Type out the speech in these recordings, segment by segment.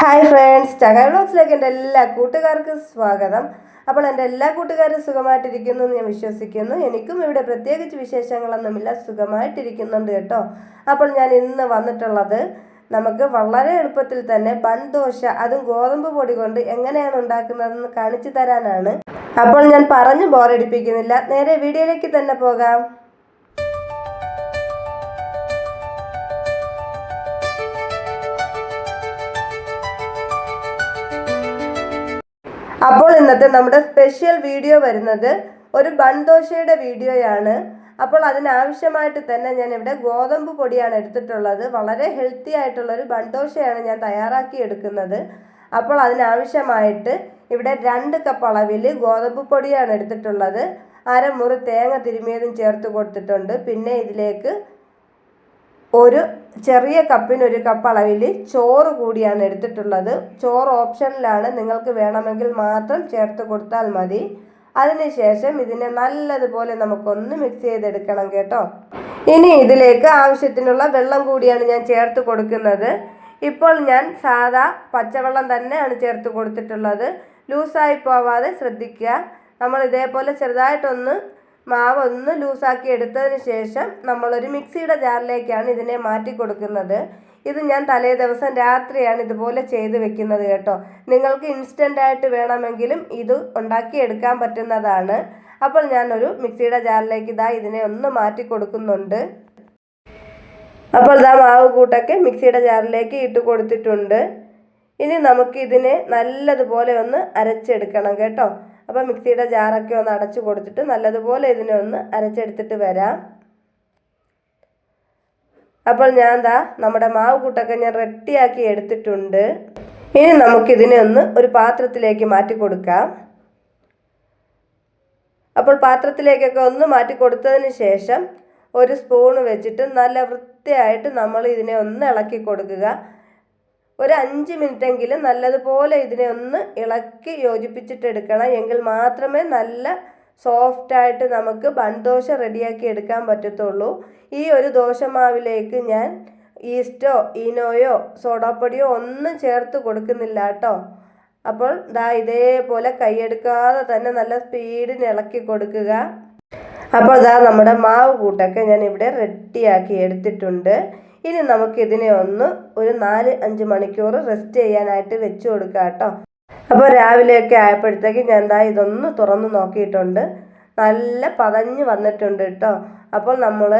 Hi friends ചകായ ബ്ലോഗ്സിലേക്ക് എന്റെ എല്ലാ കൂട്ടുകാർക്കും സ്വാഗതം. അപ്പോൾ എന്റെ എല്ലാ കൂട്ടുകാരും സുഖമായിട്ടിരിക്കുന്നു എന്ന് ഞാൻ വിശ്വസിക്കുന്നു. എനിക്കും ഇവിടെ പ്രത്യേകിച്ച് വിശേഷങ്ങളൊന്നുമില്ല സുഖമായിട്ടിരിക്കുന്നുണ്ട് കേട്ടോ. അപ്പോൾ ഞാൻ ഇന്ന് വന്നിട്ടുള്ളത് നമുക്ക് വളരെ എളുപ്പത്തിൽ തന്നെ ബൺ ദോശ അതും ഗോതമ്പ് പൊടി കൊണ്ട് എങ്ങനെയാണ് ഉണ്ടാക്കുന്നതെന്ന് കാണിച്ചു തരാനാണ്. അപ്പോൾ ഞാൻ പറഞ്ഞു ബോറടിപ്പിക്കുന്നില്ല നേരെ വീഡിയോയിലേക്ക് തന്നെ പോകാം. അപ്പോൾ ഇന്നത്തെ നമ്മുടെ സ്പെഷ്യൽ വീഡിയോ വരുന്നത് ഒരു ബൺദോശയുടെ വീഡിയോയാണ് അപ്പോൾ അതിനാവശ്യമായിട്ട് തന്നെ ഞാൻ ഇവിടെ ഗോതമ്പ് പൊടിയാണ് എടുത്തിട്ടുള്ളത്. വളരെ ഹെൽത്തി ആയിട്ടുള്ള ഒരു ബൺ ദോശയാണ് ഞാൻ തയ്യാറാക്കി എടുക്കുന്നത്. അപ്പോൾ അതിനാവശ്യമായിട്ട് ഇവിടെ രണ്ട് കപ്പ് അളവിൽ ഗോതമ്പ് പൊടിയാണ് എടുത്തിട്ടുള്ളത്. അരമുറി തേങ്ങ തിരുമിയതും ചേർത്ത് കൊടുത്തിട്ടുണ്ട്. പിന്നെ ഇതിലേക്ക് ഒരു ചെറിയ കപ്പിന് ഒരു കപ്പ് അളവിൽ ചോറ് കൂടിയാണ് എടുത്തിട്ടുള്ളത്. ചോറ് ഓപ്ഷനിലാണ് നിങ്ങൾക്ക് വേണമെങ്കിൽ മാത്രം ചേർത്ത് കൊടുത്താൽ മതി. അതിനുശേഷം ഇതിനെ നല്ലതുപോലെ നമുക്കൊന്ന് മിക്സ് ചെയ്തെടുക്കണം കേട്ടോ. ഇനി ഇതിലേക്ക് ആവശ്യത്തിനുള്ള വെള്ളം കൂടിയാണ് ഞാൻ ചേർത്ത് കൊടുക്കുന്നത്. ഇപ്പോൾ ഞാൻ സാധാ പച്ചവെള്ളം തന്നെയാണ് ചേർത്ത് കൊടുത്തിട്ടുള്ളത്. ലൂസായി പോവാതെ ശ്രദ്ധിക്കുക. നമ്മൾ ഇതേപോലെ ചെറുതായിട്ടൊന്ന് മാവ് ഒന്ന് ലൂസാക്കി എടുത്തതിന് ശേഷം നമ്മളൊരു മിക്സിയുടെ ജാറിലേക്കാണ് ഇതിനെ മാറ്റി കൊടുക്കുന്നത് ഇത് ഞാൻ തലേ ദിവസം രാത്രിയാണ് ഇതുപോലെ ചെയ്ത് വെക്കുന്നത് കേട്ടോ. നിങ്ങൾക്ക് ഇൻസ്റ്റന്റ് ആയിട്ട് വേണമെങ്കിലും ഇത് ഉണ്ടാക്കിയെടുക്കാൻ പറ്റുന്നതാണ്. അപ്പോൾ ഞാനൊരു മിക്സിയുടെ ജാറിലേക്ക് ഇതാ ഇതിനെ ഒന്ന് മാറ്റി കൊടുക്കുന്നുണ്ട് അപ്പോൾ ഇതാ മാവ് കൂട്ടൊക്കെ മിക്സിയുടെ ജാറിലേക്ക് ഇട്ട് കൊടുത്തിട്ടുണ്ട്. ഇനി നമുക്ക് ഇതിനെ നല്ലതുപോലെ ഒന്ന് അരച്ചെടുക്കണം കേട്ടോ. അപ്പോൾ മിക്സിയുടെ ജാറൊക്കെ ഒന്ന് അടച്ചു കൊടുത്തിട്ട് നല്ലതുപോലെ ഇതിനെ ഒന്ന് അരച്ചെടുത്തിട്ട് വരാം. അപ്പോൾ ഞാൻ ദാ നമ്മുടെ മാവ് കൂട്ടൊക്കെ ഞാൻ റെഡിയാക്കി എടുത്തിട്ടുണ്ട്. ഇനി നമുക്കിതിനെ ഒന്ന് ഒരു പാത്രത്തിലേക്ക് മാറ്റി കൊടുക്കാം. അപ്പോൾ പാത്രത്തിലേക്കൊക്കെ ഒന്ന് മാറ്റി കൊടുത്തതിന് ശേഷം ഒരു സ്പൂണ് വെച്ചിട്ട് നല്ല വൃത്തിയായിട്ട് നമ്മൾ ഇതിനെ ഒന്ന് ഇളക്കി കൊടുക്കുക. ഒരു അഞ്ച് മിനിറ്റെങ്കിലും നല്ലതുപോലെ ഇതിനെ ഒന്ന് ഇളക്കി യോജിപ്പിച്ചിട്ടെടുക്കണം. എങ്കിൽ മാത്രമേ നല്ല സോഫ്റ്റായിട്ട് നമുക്ക് ബൺദോശ റെഡിയാക്കി എടുക്കാൻ പറ്റത്തുള്ളൂ. ഈ ഒരു ദോശമാവിലേക്ക് ഞാൻ ഈസ്റ്റോ ഇനോയോ സോഡാപ്പൊടിയോ ഒന്നും ചേർത്ത് കൊടുക്കുന്നില്ല കേട്ടോ. അപ്പോൾ ദാ ഇതേപോലെ കൈയെടുക്കാതെ തന്നെ നല്ല സ്പീഡിന് ഇളക്കി കൊടുക്കുക. അപ്പോൾ ദാ നമ്മുടെ മാവ് കൂട്ടൊക്കെ ഞാൻ ഇവിടെ റെഡിയാക്കി എടുത്തിട്ടുണ്ട്. ഇനി നമുക്കിതിനെ ഒന്ന് ഒരു നാല് അഞ്ച് മണിക്കൂർ റെസ്റ്റ് ചെയ്യാനായിട്ട് വെച്ച് കൊടുക്കാം കേട്ടോ. അപ്പോൾ രാവിലെയൊക്കെ ആയപ്പോഴത്തേക്ക് ഞാൻ എന്താ ഇതൊന്ന് തുറന്ന് നോക്കിയിട്ടുണ്ട്. നല്ല പതഞ്ഞ് വന്നിട്ടുണ്ട് കേട്ടോ. അപ്പോൾ നമ്മൾ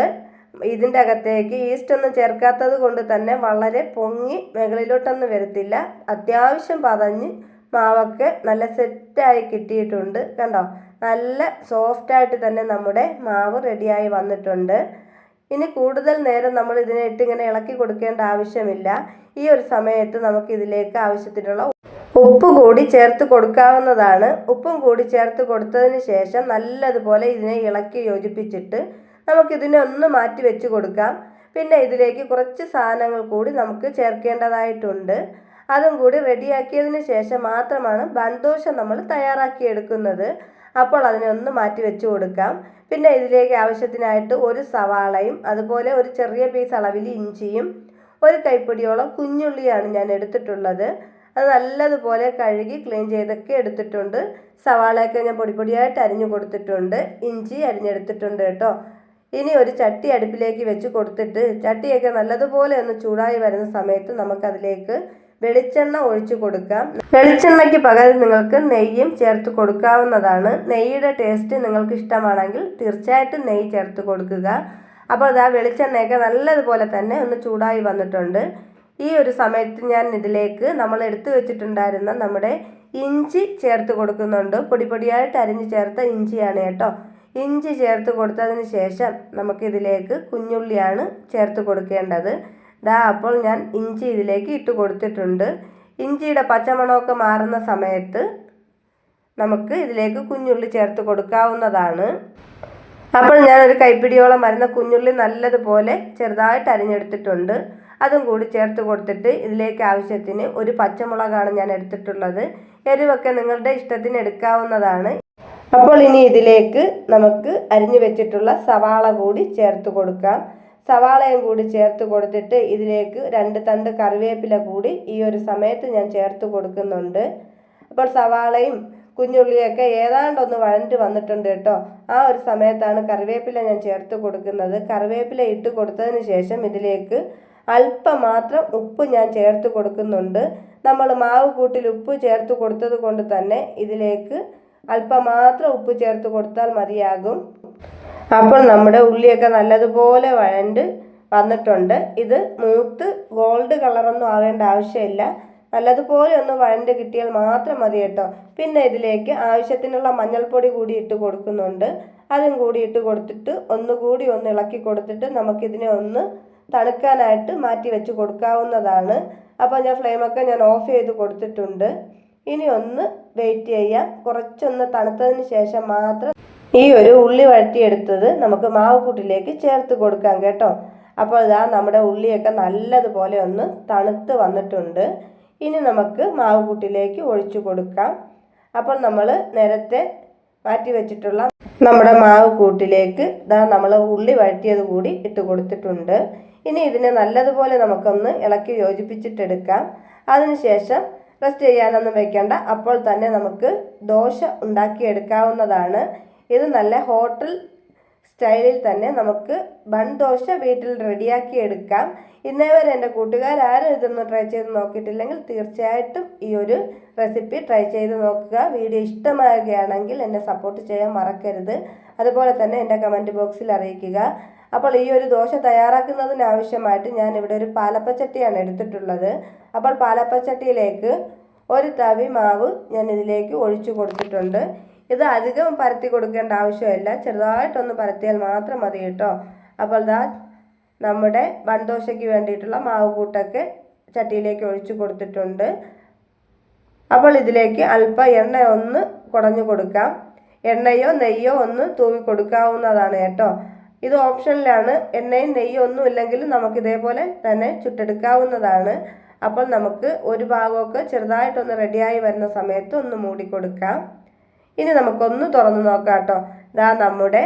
ഇതിന്റെ അകത്തേക്ക് ഈസ്റ്റ് ഒന്നും ചേർക്കാത്തത് കൊണ്ട് തന്നെ വളരെ പൊങ്ങി മുകളിലോട്ടൊന്നും വരത്തില്ല. അത്യാവശ്യം പതഞ്ഞ് മാവൊക്കെ നല്ല സെറ്റായി കിട്ടിയിട്ടുണ്ട് കണ്ടോ? നല്ല സോഫ്റ്റായിട്ട് തന്നെ നമ്മുടെ മാവ് റെഡിയായി വന്നിട്ടുണ്ട്. ഇനി കൂടുതൽ നേരം നമ്മൾ ഇതിനെ ഇട്ട് ഇങ്ങനെ ഇളക്കി കൊടുക്കേണ്ട ആവശ്യമില്ല. ഈ ഒരു സമയത്ത് നമുക്ക് ഇതിലേക്ക് ആവശ്യത്തിനുള്ള ഉപ്പ് കൂടി ചേർത്ത് കൊടുക്കാവുന്നതാണ്. ഉപ്പും കൂടി ചേർത്ത് കൊടുത്തതിന് ശേഷം നല്ലതുപോലെ ഇതിനെ ഇളക്കി യോജിപ്പിച്ചിട്ട് നമുക്കിതിനെ ഒന്ന് മാറ്റി വെച്ച് കൊടുക്കാം. പിന്നെ ഇതിലേക്ക് കുറച്ച് സാധനങ്ങൾ കൂടി നമുക്ക് ചേർക്കേണ്ടതായിട്ടുണ്ട്. അതും കൂടി റെഡിയാക്കിയതിന് ശേഷം മാത്രമാണ് ബൺദോശ നമ്മൾ തയ്യാറാക്കിയെടുക്കുന്നത്. അപ്പോൾ അതിനെ ഒന്ന് മാറ്റി വെച്ച് കൊടുക്കാം. പിന്നെ ഇതിലേക്ക് ആവശ്യത്തിനായിട്ട് ഒരു സവാളയും അതുപോലെ ഒരു ചെറിയ പീസ് അളവിൽ ഇഞ്ചിയും ഒരു കൈപ്പിടിയോളം കുഞ്ഞുള്ളിയാണ് ഞാൻ എടുത്തിട്ടുള്ളത്. അത് നല്ലതുപോലെ കഴുകി ക്ലീൻ ചെയ്തൊക്കെ എടുത്തിട്ടുണ്ട്. സവാളയൊക്കെ ഞാൻ പൊടി പൊടിയായിട്ട് അരിഞ്ഞു കൊടുത്തിട്ടുണ്ട്. ഇഞ്ചി അരിഞ്ഞെടുത്തിട്ടുണ്ട് കേട്ടോ. ഇനി ഒരു ചട്ടി അടുപ്പിലേക്ക് വെച്ച് കൊടുത്തിട്ട് ചട്ടിയൊക്കെ നല്ലതുപോലെ ഒന്ന് ചൂടായി വരുന്ന സമയത്ത് നമുക്കതിലേക്ക് വെളിച്ചെണ്ണ ഒഴിച്ചു കൊടുക്കാം. വെളിച്ചെണ്ണയ്ക്ക് പകരം നിങ്ങൾക്ക് നെയ്യും ചേർത്ത് കൊടുക്കാവുന്നതാണ്. നെയ്യുടെ ടേസ്റ്റ് നിങ്ങൾക്ക് ഇഷ്ടമാണെങ്കിൽ തീർച്ചയായിട്ടും നെയ്യ് ചേർത്ത് കൊടുക്കുക. അപ്പോൾ അതാ വെളിച്ചെണ്ണയൊക്കെ നല്ലതുപോലെ തന്നെ ഒന്ന് ചൂടായി വന്നിട്ടുണ്ട്. ഈ ഒരു സമയത്ത് ഞാൻ ഇതിലേക്ക് നമ്മൾ എടുത്തു വെച്ചിട്ടുണ്ടായിരുന്ന നമ്മുടെ ഇഞ്ചി ചേർത്ത് കൊടുക്കുന്നുണ്ട്. പൊടി പൊടിയായിട്ട് അരിഞ്ഞ് ചേർത്ത ഇഞ്ചിയാണ് കേട്ടോ. ഇഞ്ചി ചേർത്ത് കൊടുത്തതിന് ശേഷം നമുക്കിതിലേക്ക് കുഞ്ഞുള്ളിയാണ് ചേർത്ത് കൊടുക്കേണ്ടത്. ദാ അപ്പോൾ ഞാൻ ഇഞ്ചി ഇതിലേക്ക് ഇട്ട് കൊടുത്തിട്ടുണ്ട്. ഇഞ്ചിയുടെ പച്ചമണമൊക്കെ മാറുന്ന സമയത്ത് നമുക്ക് ഇതിലേക്ക് കുഞ്ഞുള്ളി ചേർത്ത് കൊടുക്കാവുന്നതാണ്. അപ്പോൾ ഞാൻ ഒരു കൈപ്പിടിയോളം വരുന്ന കുഞ്ഞുള്ളി നല്ലതുപോലെ ചെറുതായിട്ട് അരിഞ്ഞെടുത്തിട്ടുണ്ട്. അതും കൂടി ചേർത്ത് കൊടുത്തിട്ട് ഇതിലേക്ക് ആവശ്യത്തിന് ഒരു പച്ചമുളകാണ് ഞാൻ എടുത്തിട്ടുള്ളത്. എരിവൊക്കെ നിങ്ങളുടെ ഇഷ്ടത്തിന് എടുക്കാവുന്നതാണ്. അപ്പോൾ ഇനി ഇതിലേക്ക് നമുക്ക് അരിഞ്ഞു വെച്ചിട്ടുള്ള സവാള കൂടി ചേർത്ത് കൊടുക്കാം. സവാളയും കൂടി ചേർത്ത് കൊടുത്തിട്ട് ഇതിലേക്ക് രണ്ട് തണ്ട് കറിവേപ്പില കൂടി ഈ ഒരു സമയത്ത് ഞാൻ ചേർത്ത് കൊടുക്കുന്നുണ്ട്. അപ്പോൾ സവാളയും കുഞ്ഞുള്ളിയൊക്കെ ഏതാണ്ടൊന്ന് വഴണ്ട് വന്നിട്ടുണ്ട് കേട്ടോ. ആ ഒരു സമയത്താണ് കറിവേപ്പില ഞാൻ ചേർത്ത് കൊടുക്കുന്നത്. കറിവേപ്പില ഇട്ട് കൊടുത്തതിന് ശേഷം ഇതിലേക്ക് അല്പം മാത്രം ഉപ്പ് ഞാൻ ചേർത്ത് കൊടുക്കുന്നുണ്ട്. നമ്മൾ മാവ് കൂട്ടിൽ ഉപ്പ് ചേർത്ത് കൊടുത്തത് കൊണ്ട് തന്നെ ഇതിലേക്ക് അല്പം മാത്രം ഉപ്പ് ചേർത്ത് കൊടുത്താൽ മതിയാകും. അപ്പോൾ നമ്മുടെ ഉള്ളിയൊക്കെ നല്ലതുപോലെ വഴണ്ട് വന്നിട്ടുണ്ട്. ഇത് മൂത്ത് ഗോൾഡ് കളറൊന്നും ആവേണ്ട ആവശ്യമില്ല. നല്ലതുപോലെ ഒന്ന് വഴണ്ട് കിട്ടിയാൽ മാത്രം മതി കേട്ടോ. പിന്നെ ഇതിലേക്ക് ആവശ്യത്തിനുള്ള മഞ്ഞൾപ്പൊടി കൂടി ഇട്ട് കൊടുക്കുന്നുണ്ട്. അതും കൂടി ഇട്ട് കൊടുത്തിട്ട് ഒന്നുകൂടി ഒന്ന് ഇളക്കി കൊടുത്തിട്ട് നമുക്കിതിനെ ഒന്ന് തണുക്കാനായിട്ട് മാറ്റി വെച്ച് കൊടുക്കാവുന്നതാണ്. അപ്പോൾ ഞാൻ ഫ്ലെയിമൊക്കെ ഞാൻ ഓഫ് ചെയ്ത് കൊടുത്തിട്ടുണ്ട്. ഇനി ഒന്ന് വെയിറ്റ് ചെയ്യാം. കുറച്ചൊന്ന് തണുത്തതിന് ശേഷം മാത്രം ഈ ഒരു ഉള്ളി വഴറ്റിയെടുത്തത് നമുക്ക് മാവ് കൂട്ടിലേക്ക് ചേർത്ത് കൊടുക്കാം കേട്ടോ. അപ്പോൾ ഇതാ നമ്മുടെ ഉള്ളിയൊക്കെ നല്ലതുപോലെ ഒന്ന് തണുത്ത് വന്നിട്ടുണ്ട്. ഇനി നമുക്ക് മാവ് കൂട്ടിലേക്ക് ഒഴിച്ചു കൊടുക്കാം. അപ്പോൾ നമ്മൾ നേരത്തെ മാറ്റി വെച്ചിട്ടുള്ള നമ്മുടെ മാവ് കൂട്ടിലേക്ക് ഇതാ നമ്മൾ ഉള്ളി വഴറ്റിയത് കൂടി ഇട്ട് കൊടുത്തിട്ടുണ്ട്. ഇനി ഇതിനെ നല്ലതുപോലെ നമുക്കൊന്ന് ഇളക്കി യോജിപ്പിച്ചിട്ടെടുക്കാം. അതിനുശേഷം റെസ്റ്റ് ചെയ്യാനൊന്നും വെക്കേണ്ട. അപ്പോൾ തന്നെ നമുക്ക് ദോശ ഉണ്ടാക്കിയെടുക്കാവുന്നതാണ്. ഇത് നല്ല ഹോട്ടൽ സ്റ്റൈലിൽ തന്നെ നമുക്ക് ബൺ ദോശ വീട്ടിൽ റെഡിയാക്കി എടുക്കാം. ഇന്നേ വരെ എന്റെ കൂട്ടുകാരും ഇതൊന്നും ട്രൈ ചെയ്ത് നോക്കിയിട്ടില്ലെങ്കിൽ തീർച്ചയായിട്ടും ഈ ഒരു റെസിപ്പി ട്രൈ ചെയ്ത് നോക്കുക. വീഡിയോ ഇഷ്ടമാകുകയാണെങ്കിൽ എന്നെ സപ്പോർട്ട് ചെയ്യാൻ മറക്കരുത്. അതുപോലെ തന്നെ എന്റെ കമന്റ് ബോക്സിൽ അറിയിക്കുക. അപ്പോൾ ഈ ഒരു ദോശ തയ്യാറാക്കുന്നതിനാവശ്യമായിട്ട് ഞാൻ ഇവിടെ ഒരു പാലപ്പച്ചട്ടിയാണ് എടുത്തിട്ടുള്ളത്. അപ്പോൾ പാലപ്പച്ചട്ടിയിലേക്ക് ഒരു തവി മാവ് ഞാൻ ഇതിലേക്ക് ഒഴിച്ചു കൊടുത്തിട്ടുണ്ട്. ഇത് അധികം പരത്തി കൊടുക്കേണ്ട ആവശ്യമില്ല. ചെറുതായിട്ടൊന്ന് പരത്തിയാൽ മാത്രം മതി കേട്ടോ. അപ്പോൾ ദാ നമ്മുടെ ബൺദോശയ്ക്ക് വേണ്ടിയിട്ടുള്ള മാവ് കൂട്ടൊക്കെ ചട്ടിയിലേക്ക് ഒഴിച്ചു കൊടുത്തിട്ടുണ്ട്. അപ്പോൾ ഇതിലേക്ക് അല്പം എണ്ണ ഒന്ന് കുടഞ്ഞു കൊടുക്കാം. എണ്ണയോ നെയ്യോ ഒന്ന് തൂവി കൊടുക്കാവുന്നതാണ് കേട്ടോ. ഇത് ഓപ്ഷനിലാണ്. എണ്ണയും നെയ്യോ ഒന്നും ഇല്ലെങ്കിൽ നമുക്ക് ഇതേപോലെ തന്നെ ചുട്ടെടുക്കാവുന്നതാണ്. അപ്പോൾ നമുക്ക് ഒരു ഭാഗമൊക്കെ ചെറുതായിട്ടൊന്ന് റെഡിയായി വരുന്ന സമയത്ത് ഒന്ന് മൂടി കൊടുക്കാം. ഇനി നമുക്കൊന്ന് തുറന്ന് നോക്കാം കേട്ടോ. ഇതാ നമ്മുടെ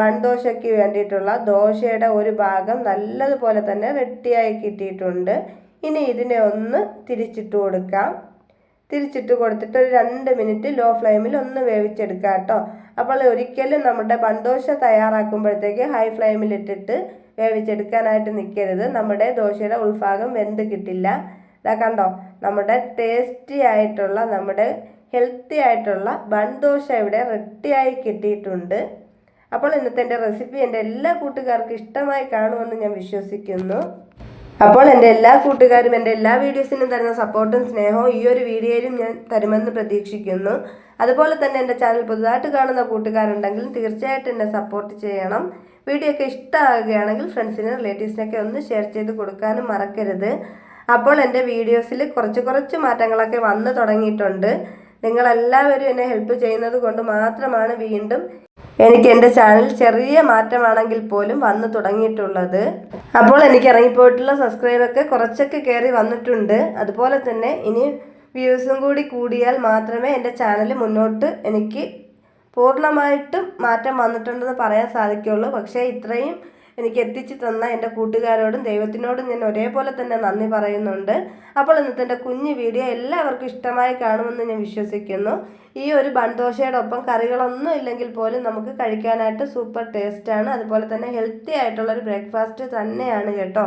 ബൺദോശയ്ക്ക് വേണ്ടിയിട്ടുള്ള ദോശയുടെ ഒരു ഭാഗം നല്ലതുപോലെ തന്നെ റെഡിയായി കിട്ടിയിട്ടുണ്ട്. ഇനി ഇതിനെ ഒന്ന് തിരിച്ചിട്ട് കൊടുക്കാം. തിരിച്ചിട്ട് കൊടുത്തിട്ട് ഒരു രണ്ട് മിനിറ്റ് ലോ ഫ്ലെയിമിൽ ഒന്ന് വേവിച്ചെടുക്കുക കേട്ടോ. അപ്പോൾ ഒരിക്കലും നമ്മുടെ ബൺദോശ തയ്യാറാക്കുമ്പോഴത്തേക്ക് ഹൈ ഫ്ലെയിമിൽ ഇട്ടിട്ട് വേവിച്ചെടുക്കാനായിട്ട് നിൽക്കരുത്. നമ്മുടെ ദോശയുടെ ഉൾഭാഗം വെന്ത് കിട്ടില്ല. ഇതാ കണ്ടോ? നമ്മുടെ ടേസ്റ്റി ആയിട്ടുള്ള നമ്മുടെ ഹെൽത്തി ആയിട്ടുള്ള ബൺദോശ ഇവിടെ റെഡിയായി കിട്ടിയിട്ടുണ്ട്. അപ്പോൾ ഇന്നത്തെ എന്റെ റെസിപ്പി എന്റെ എല്ലാ കൂട്ടുകാർക്കും ഇഷ്ടമായി കാണുമെന്ന് ഞാൻ വിശ്വസിക്കുന്നു. അപ്പോൾ എന്റെ എല്ലാ കൂട്ടുകാരും എന്റെ എല്ലാ വീഡിയോസിനും തരുന്ന സപ്പോർട്ടും സ്നേഹവും ഈ ഒരു വീഡിയോയിലും ഞാൻ തരുമെന്ന് പ്രതീക്ഷിക്കുന്നു. അതുപോലെ തന്നെ എന്റെ ചാനൽ പുതുതായിട്ട് കാണുന്ന കൂട്ടുകാരുണ്ടെങ്കിൽ തീർച്ചയായിട്ടും എന്നെ സപ്പോർട്ട് ചെയ്യണം. വീഡിയോ ഒക്കെ ഇഷ്ടമാകുകയാണെങ്കിൽ ഫ്രണ്ട്സിനും റിലേറ്റീവ്സിനൊക്കെ ഒന്ന് ഷെയർ ചെയ്ത് കൊടുക്കാനും മറക്കരുത്. അപ്പോൾ എന്റെ വീഡിയോസിൽ കുറച്ച് കുറച്ച് മാറ്റങ്ങളൊക്കെ വന്നു തുടങ്ങിയിട്ടുണ്ട്. നിങ്ങളെല്ലാവരും എന്നെ ഹെൽപ്പ് ചെയ്യുന്നത് കൊണ്ട് മാത്രമാണ് വീണ്ടും എനിക്ക് എന്റെ ചാനൽ ചെറിയ മാറ്റമാണെങ്കിൽ പോലും വന്നു തുടങ്ങിയിട്ടുള്ളത്. അപ്പോൾ എനിക്ക് ഇറങ്ങിപ്പോയിട്ടുള്ള സബ്സ്ക്രൈബൊക്കെ കുറച്ചൊക്കെ കയറി വന്നിട്ടുണ്ട്. അതുപോലെ തന്നെ ഇനി വ്യൂസും കൂടി കൂടിയാൽ മാത്രമേ എന്റെ ചാനൽ മുന്നോട്ട് എനിക്ക് പൂർണമായിട്ടും മാറ്റം വന്നിട്ടുണ്ടെന്ന് പറയാൻ സാധിക്കുള്ളൂ. പക്ഷേ ഇത്രയും എനിക്ക് എത്തിച്ചു തന്ന എന്റെ കൂട്ടുകാരോടും ദൈവത്തിനോടും ഞാൻ ഒരേപോലെ തന്നെ നന്ദി പറയുന്നുണ്ട്. അപ്പോൾ ഇന്നത്തെ എന്റെ കുഞ്ഞു വീഡിയോ എല്ലാവർക്കും ഇഷ്ടമായി കാണുമെന്ന് ഞാൻ വിശ്വസിക്കുന്നു. ഈ ഒരു ബൺദോശയുടെ ഒപ്പം കറികളൊന്നും ഇല്ലെങ്കിൽ പോലും നമുക്ക് കഴിക്കാനായിട്ട് സൂപ്പർ ടേസ്റ്റാണ്. അതുപോലെ തന്നെ ഹെൽത്തി ആയിട്ടുള്ളൊരു ബ്രേക്ക്ഫാസ്റ്റ് തന്നെയാണ് കേട്ടോ.